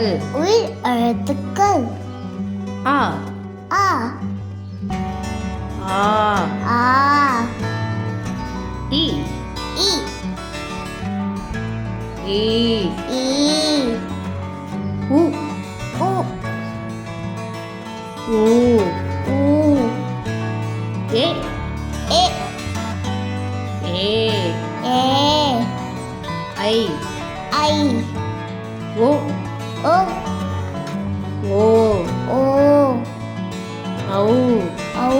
எழுத்துக்கள் உயிர் எழுத்துக்கள் ஆ ஆ ஆ ஆ இ இ ஈ ஈ உ உ ஊ ஊ ஏ ஏ ஏ ஏ ஐ ஐ ஓ ஓ ஓ ஓ ஔ ஔ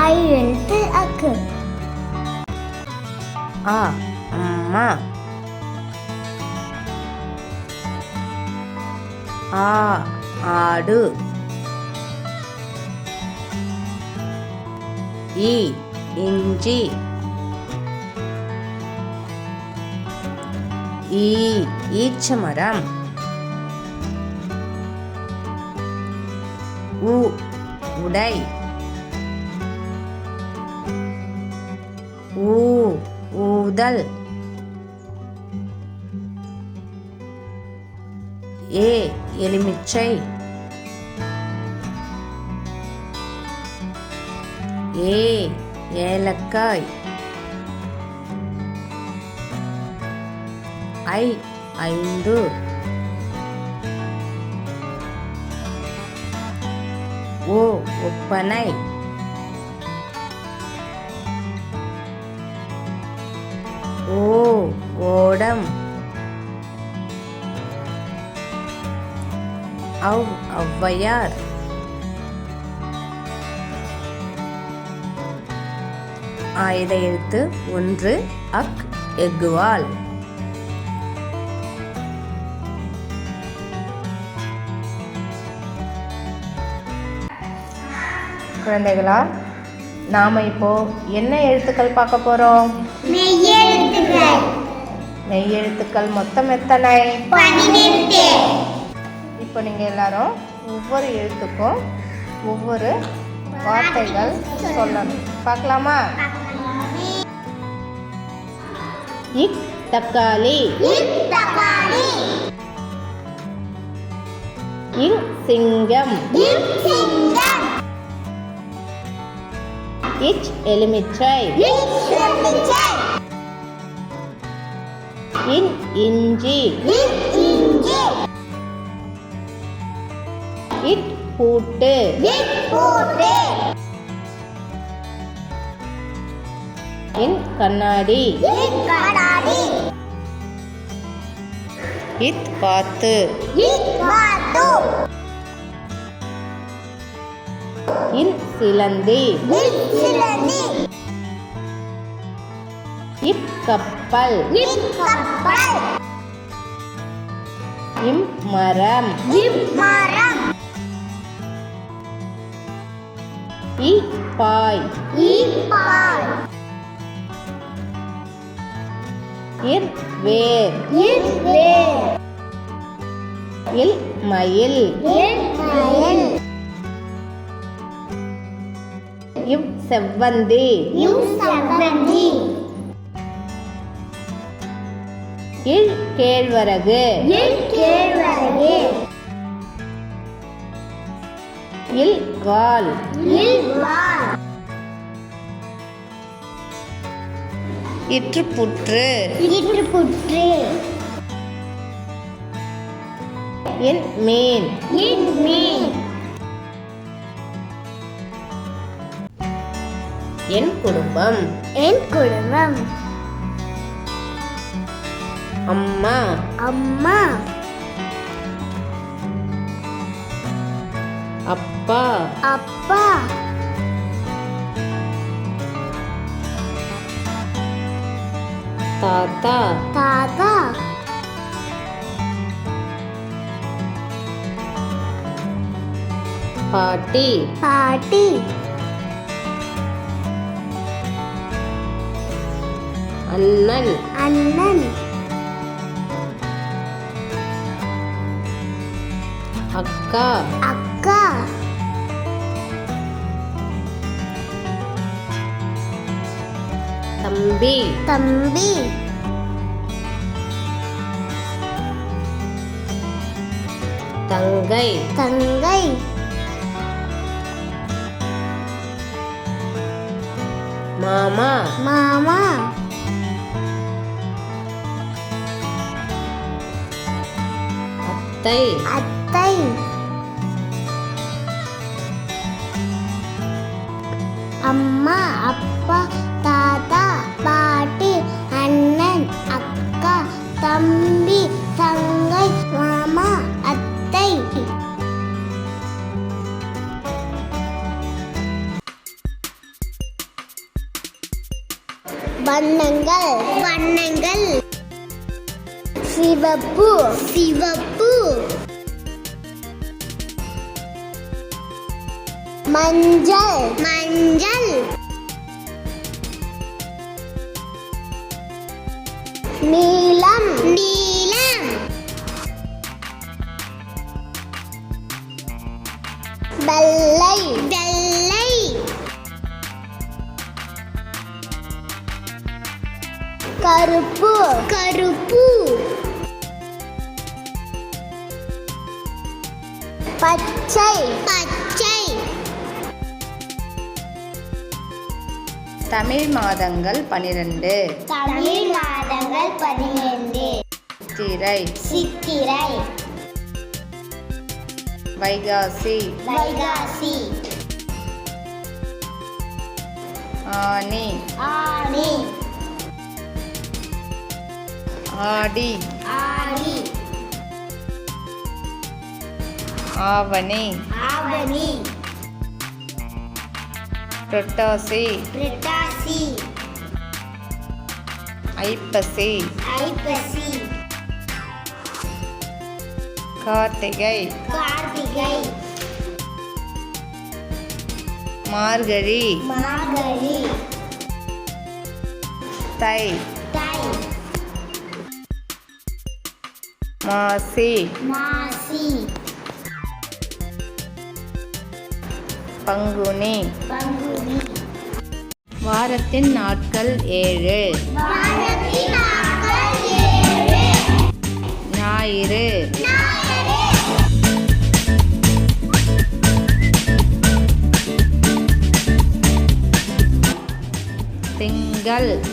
ஐ எழுத்து அக்கு ஆ அம்மா ஆ ஆடு இ இஞ்சி ஈ ஈச்சமரம். உ உடை. ஊ ஊதல். ஏ எலுமிச்சை. ஏ ஏலக்காய். ஐ ஐந்து. ஓ ஒப்பனை. ஓ ஓடம். அவ் ஔவையார். ஆயுத எழுத்து ஒன்று அக் எக்குவால் குழந்தைகளா நாம இப்போ என்ன எழுத்துக்கள் பார்க்க போறோம்? மெய்யெழுத்துக்கள். மெய் எழுத்துக்கள் மொத்தம் எத்தனை? இப்போ நீங்கள் எல்லாரும் ஒவ்வொரு எழுத்துக்கும் ஒவ்வொரு வார்த்தைகள் சொல்லணும். பார்க்கலாமா? இக் தக்காளி. தக்காளி. இங் சிங்கம். சிங்கம். இச் எலுமிச்சை. இன் இஞ்சி. இட் பூட்டு. இன் கண்ணாடி. இத் பாத்து. இன் சிலந்தி. சிலந்தி. இப் கப்பல். கப்பல். இம் மரம். மரம். இ பாய். இவ் செவ்வந்தி. இல் கேழ்வரகு. கேழ்வரகு. இல் வால். வால். இற்று புற்று இட்டு புற்று இன் மீன். இன் மீன். என் குடும்பம். என் குடும்பம். அம்மா. அம்மா. அப்பா. அப்பா. தாத்தா. தாத்தா. பாட்டி. பாட்டி. அண்ணன். அண்ணன். அக்கா. அக்கா. தம்பி. தம்பி. தங்கை. தங்கை. மாமா. மாமா. அத்தை. அத்தை. அம்மா அப்பா தாத்தா பாட்டி அண்ணன் அக்கா தம்பி தங்கை மாமா அத்தை. வண்ணங்கள். வண்ணங்கள். சிவப்பு. சிவப்பு. மஞ்சள். மஞ்சள். நீலம். நீலம். வெள்ளை. வெள்ளை. கருப்பு. கருப்பு. பச்சை. பச்சை. தமிழ் மாதங்கள் பனிரெண்டு. தமிழ் மாதங்கள் பதினைந்து சித்திரை. சித்திரை. வைகாசி. வைகாசி. ஆனி. ஆனி. ஆடி. ஆடி. ஆவணி. ஆவணி. புரட்டாசி. புரட்டாசி. ஐப்பசி. ஐப்பசி. கார்த்திகை. கார்த்திகை. மார்கழி. மார்கழி. தை. தை. மாசி. மாசி. பங்குனி. வாரத்தின் நாட்கள் ஏழு. வாரத்தின் நாட்கள் ஏழு ஞாயிறு. திங்கள்.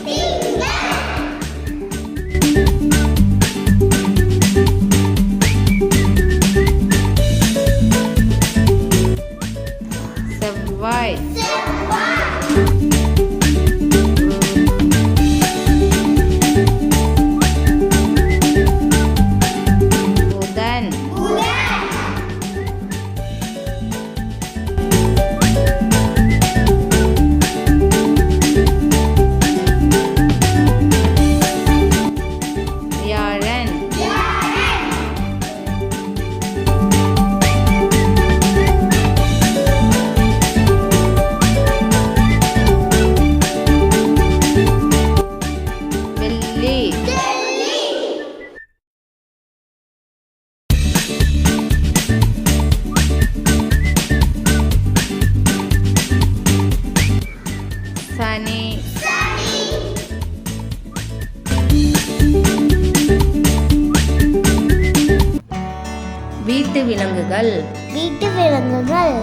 விலங்குகள்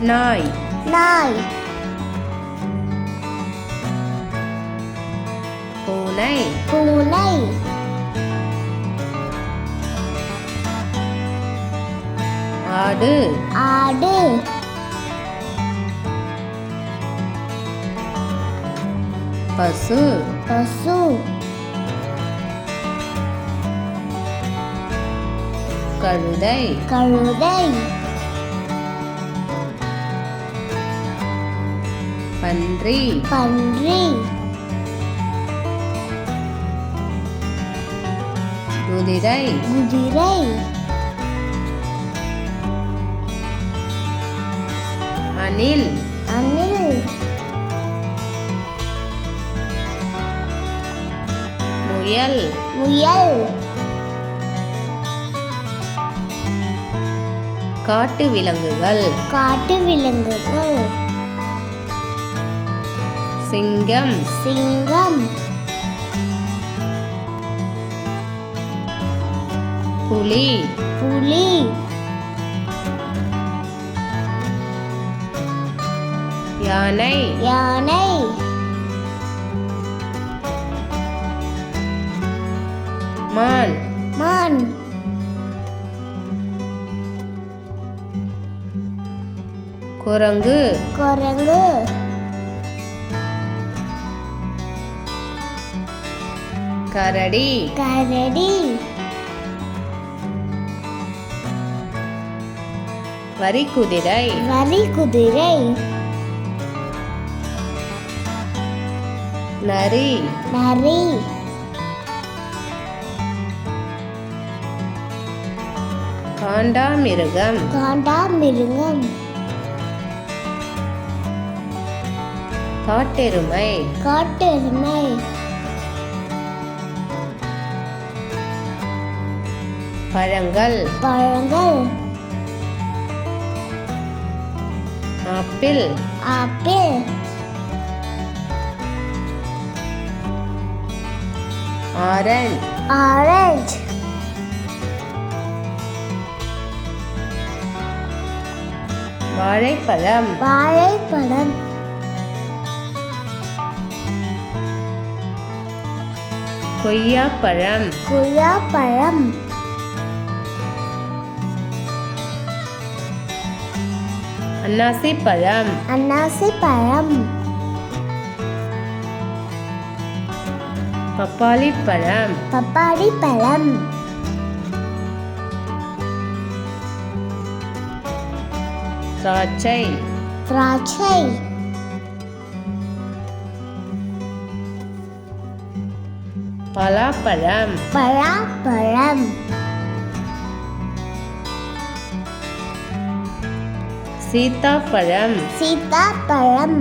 நாய். நாய். பூனை. பூனை. ஆடு. ஆடு. பசு. பசு. கழுதை கழுதை பன்றி. பன்றி. குதிரை குதிரை அணில். அணில். முயல். முயல். காட்டு விலங்குகள். காட்டு விலங்குகள். சிங்கம். சிங்கம். புலி. புலி. யானை. யானை. மான். மான். குரங்கு. குரங்கு. கரடி. கரடி. வரிக்குதிரை. வரி குதிரை நரி. நரி. காண்டாமிருகம். காண்டாமிருகம். காட்டெருமை. காட்டெருமை. பழங்கள். பழங்கள். ஆப்பிள். ஆப்பிள். ஆரஞ்சு. ஆரஞ்சு. வாழைப்பழம். வாழைப்பழம். கொய்யாப்பழம். குழாப்பழம் அன்னாசி பழம் அன்னாசி பழம் பப்பாளி பழம் பப்பாளி பழம் திராட்சை. திராட்சை. பலாப்பழம் பழாப்பழம் சீத்தாப்பழம் சீதாப்பழம்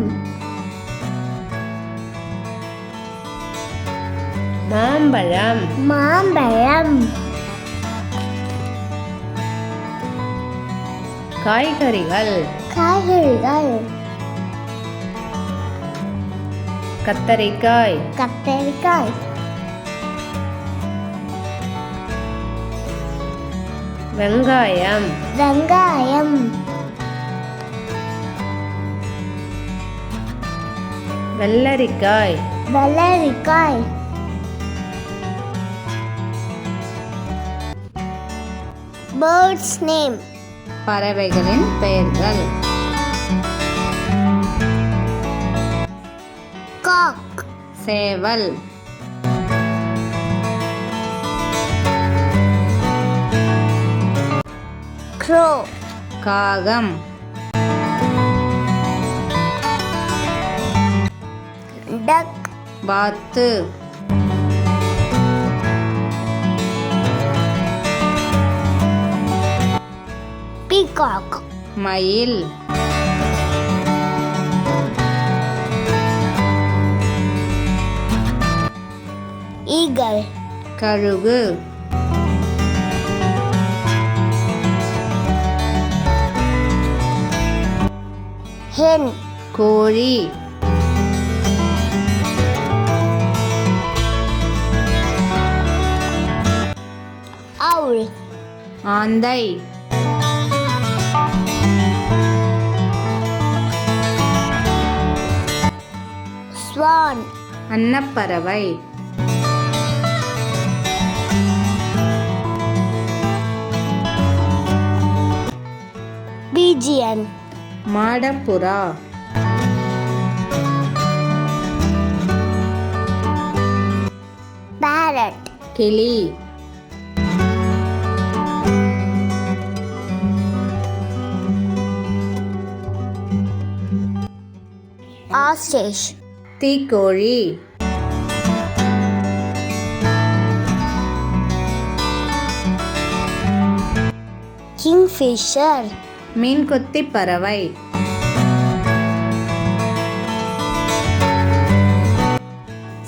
மாம்பழம் மாம்பழம் காய்கறிகள் காய்கறிகள் கத்தரிக்காய் கத்தரிக்காய் வெங்காயம். வெங்காயம். வெள்ளரிக்காய். வெள்ளரிக்காய். பேர்ட்ஸ் நேம் பறவைகளின் பெயர்கள். காக் சேவல். க்ரோ காகம் டக். வாத்து பீகாக். மயில். ஈகல். கழுகு. ஹென் கோழி owl ஆந்தை. swan அன்னப்பறவை. pigeon மாடப்புறா parrot கிளி ostrich தீக்கோழி kingfisher மீன்கொத்தி பறவை.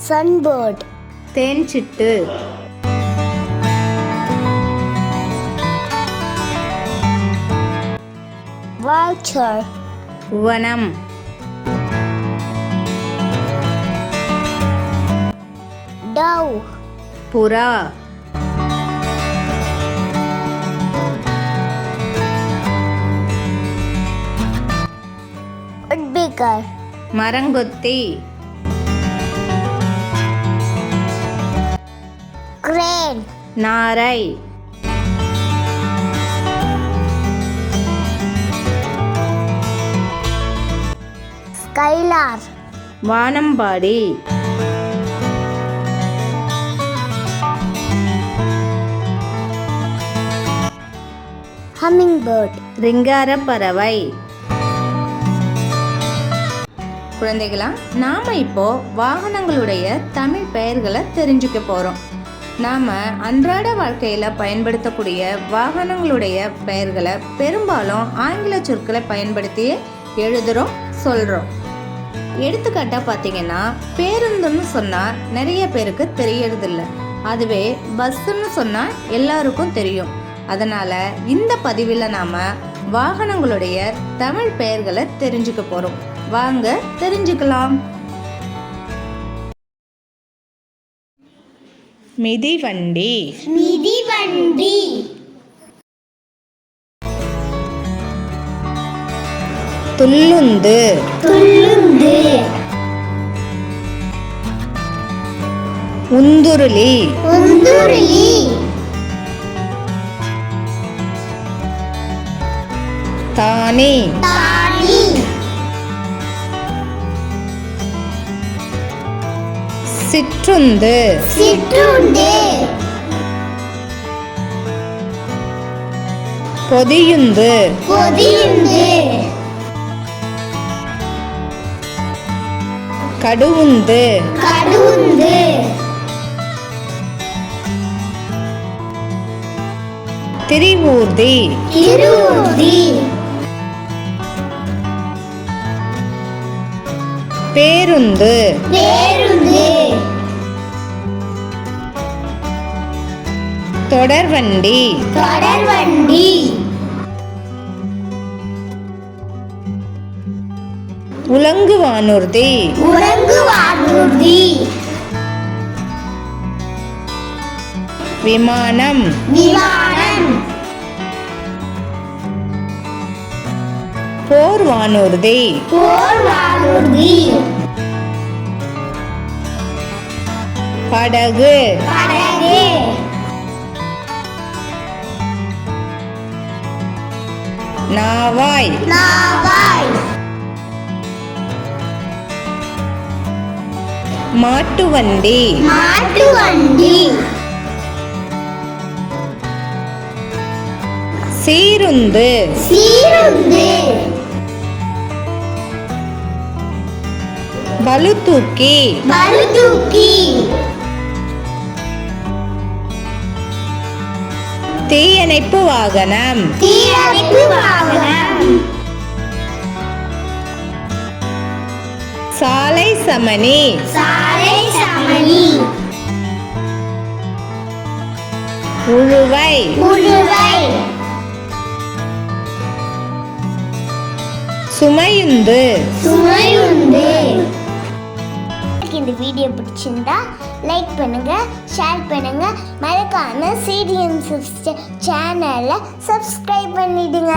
sunbird தேன்சிட்டு. vulture உவனம் dove புறா. Woodpecker, மரங்கொத்தி crane, நாரை skylar, வானம்பாடி hummingbird, ரிங்கார பறவை குழந்தைகளா நாம இப்போ வாகனங்களுடைய தமிழ் பெயர்களை தெரிஞ்சுக்க போறோம். நாம அன்றாட வாழ்க்கையில பயன்படுத்தக்கூடிய வாகனங்களுடைய பெயர்களை பெரும்பாலும் ஆங்கில சொற்களை பயன்படுத்தியே எழுதுறோம் சொல்றோம். எடுத்துக்காட்டா பார்த்தீங்கன்னா பேருந்துன்னு சொன்னா நிறைய பேருக்கு தெரியறதில்ல. அதுவே பஸ்ஸுன்னு சொன்னா எல்லாருக்கும் தெரியும். அதனால இந்த பதிவில் நாம வாகனங்களுடைய தமிழ் பெயர்களை தெரிஞ்சுக்க போறோம். வாங்க தெரிஞ்சுக்கலாம். மிதிவண்டி மிதிவண்டி, துள்ளுந்து. துள்ளுந்து, உந்துருளி. உந்துருளி, தானி. சிற்றுந்து சிற்றுண்டு, பொதியுந்து. பொதியுந்து, கடுவுந்து கடுவுந்து, திரிவூர்தி. திருஊர்தி, பேருந்து. பேருந்து, தொடர்வண்டி தொடர்வண்டி, உலங்கு வானூர்தி உறங்குவானூர்தி, விமானம். விமானம், போர் வானூர்தி போர்வானூர்தி, படகு. படகு, நாவாய் நாவாய், மாட்டுவண்டி மாட்டுவண்டி, சீருந்து சீருந்து, பளுதூக்கி பளுதூக்கி, தீயணைப்பு வாகனம் தீயணைப்பு வாகனம், சாலை சமணி. சாலை சமணி, உழுவை. உழுவை, சுமையுந்து உங்களுக்கு இந்த வீடியோ பிடிச்சிருந்தா லைக் பண்ணுங்க ஷேர் பண்ணுங்க. மறக்காம சிடிஎம் சேனலை சப்ஸ்கிரைப் பண்ணிடுங்க.